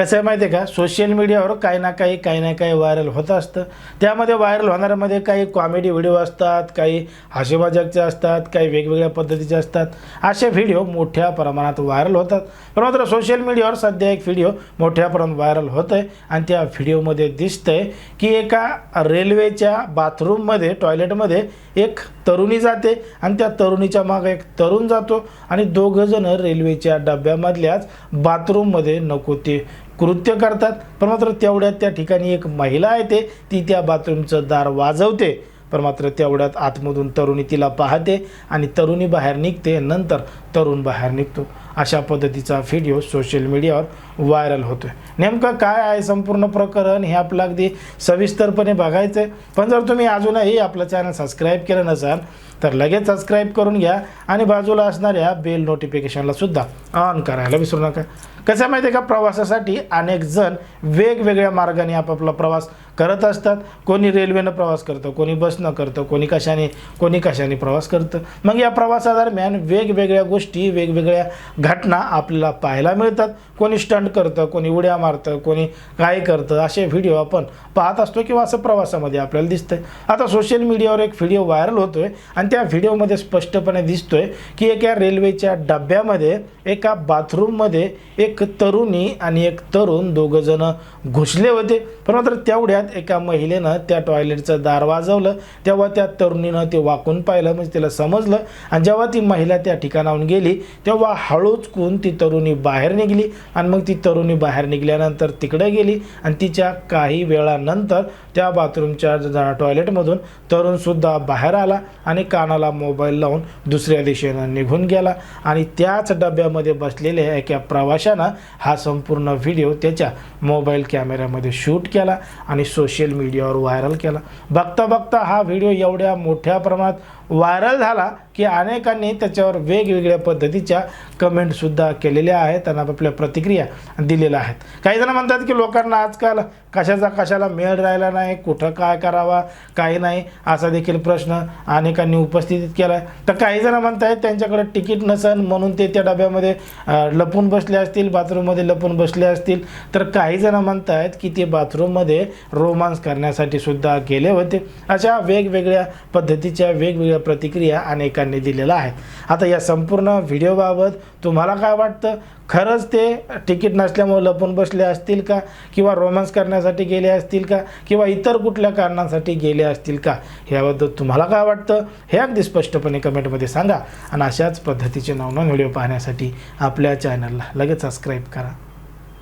कसं आहे माहिती आहे का सोशल मीडियावर काही ना काही काही ना काही व्हायरल होत असतं. त्यामध्ये व्हायरल होणाऱ्यामध्ये काही कॉमेडी व्हिडिओ असतात काही हास्यमजाकचे असतात काही वेगवेगळ्या पद्धतीचे असतात. असे व्हिडिओ मोठ्या प्रमाणात व्हायरल होतात. पण मात्र सोशल मीडियावर सध्या एक व्हिडिओ मोठ्या प्रमाणात व्हायरल होत आहे आणि त्या व्हिडिओमध्ये दिसतंय की एका रेल्वेच्या बाथरूममध्ये टॉयलेटमध्ये एक तरुणी जाते आणि त्या तरुणीच्या मागे एक तरुण जातो आणि दोघंजणं रेल्वेच्या डब्यामधल्याच बाथरूममध्ये नको ते कृत्य करतात. पण मात्र तेवढ्यात त्या ठिकाणी एक महिला येते. ती त्या बाथरूमचं दार वाजवते. पण मात्र तेवढ्यात आतमधून तरुणी तिला पाहते आणि तरुणी बाहेर निघते. नंतर तरुण बाहेर निघतो. अशा पद्धतीचा व्हिडिओ सोशल मीडियावर व्हायरल होतो आहे नेमकं काय आहे संपूर्ण प्रकरण हे आपलं अगदी सविस्तरपणे बघायचं आहे पण जर तुम्ही अजूनही आपलं चॅनल सबस्क्राईब केलं नसाल तर लगेच सबस्क्राईब करून घ्या आणि बाजूला असणाऱ्या बेल नोटिफिकेशनला सुद्धा ऑन करायला विसरू नका. कसं आहे माहिती आहे का? प्रवासासाठी अनेक जण वेगवेगळ्या मार्गाने आपापला प्रवास करत असतात. कोणी रेल्वेनं प्रवास करतं कोणी बसनं करतं कोणी कशाने कोणी कशाने प्रवास करतं. मग या प्रवासादरम्यान वेगवेगळ्या गोष्टी गोष्टी वेगवेगळ्या घटना आपल्याला पाहायला मिळतात. कोणी स्टंट करतं कोणी उड्या मारतं कोणी काय करतं असे व्हिडिओ आपण पाहत असतो किंवा असं प्रवासामध्ये आपल्याला दिसतं आता सोशल मीडियावर एक व्हिडिओ व्हायरल होतोय आणि त्या व्हिडिओमध्ये स्पष्टपणे दिसतोय की एका रेल्वेच्या डब्यामध्ये एका बाथरूममध्ये एक तरुणी आणि एक तरुण दोघंजणं घुसले होते. पण मात्र तेवढ्यात एका महिलेनं त्या टॉयलेटचं दार वाजवलं. तेव्हा त्या तरुणीनं ते वाकून पाहिलं म्हणजे तिला समजलं. आणि जेव्हा ती महिला त्या ठिकाणाहून गेली तेव्हा हळूचकून ती तरुणी बाहेर निघली आणि मग ती तरुणी बाहेर निघाल्यानंतर तिकडे गेली आणि तिच्या काही वेळानंतर त्या बाथरूमच्या टॉयलेटमधून तरुणसुद्धा बाहेर आला आणि कानाला मोबाईल लावून दुसऱ्या दिशेनं निघून गेला आणि त्याच डब्यामध्ये बसलेल्या एका प्रवाशानं हा संपूर्ण व्हिडिओ त्याच्या मोबाईल कॅमेऱ्यामध्ये शूट केला आणि सोशल मीडियावर व्हायरल केला. बघता बघता हा व्हिडिओ एवढ्या मोठ्या प्रमाणात व्हायरल झाला की अनेकांनी त्याच्यावर वेगवेगळ्या पद्धतीच्या कमेंटसुद्धा केलेल्या आहेत आणि आपल्या प्रतिक्रिया दिलेल्या आहेत. काही जण म्हणतात की लोकांना आजकाल कशाचा कशाला मेळ राहिला नाही कुठं काय करावा काही नाही असा देखील प्रश्न अनेकांनी उपस्थित केला आहे तर काही जण म्हणत आहेत त्यांच्याकडे तिकीट नसन म्हणून ते त्या डब्यामध्ये लपून बसले असतील बाथरूममध्ये लपून बसले असतील. तर काही जण म्हणत आहेत की ते बाथरूममध्ये रोमांस करण्यासाठी सुद्धा गेले होते. अशा वेगवेगळ्या पद्धतीच्या वेगवेगळ्या प्रतिक्रिया अनेकांनी दिलेल्या आहेत. आता या संपूर्ण व्हिडिओबाबत तुम्हाला काय वाटतं? खरंच ते तिकीट नसल्यामुळे लपून बसले असतील का? किंवा रोमांस करण्यासाठी गेले असतील का? किंवा इतर कुठल्या कारणांसाठी गेले असतील का? याबद्दल तुम्हाला काय वाटतं? हे अगदी स्पष्टपणे कमेंटमध्ये सांगा. आणि अशाच पद्धतीचे नवनवीन व्हिडिओ पाहण्यासाठी आपल्या चॅनलला लगेच सबस्क्राईब करा.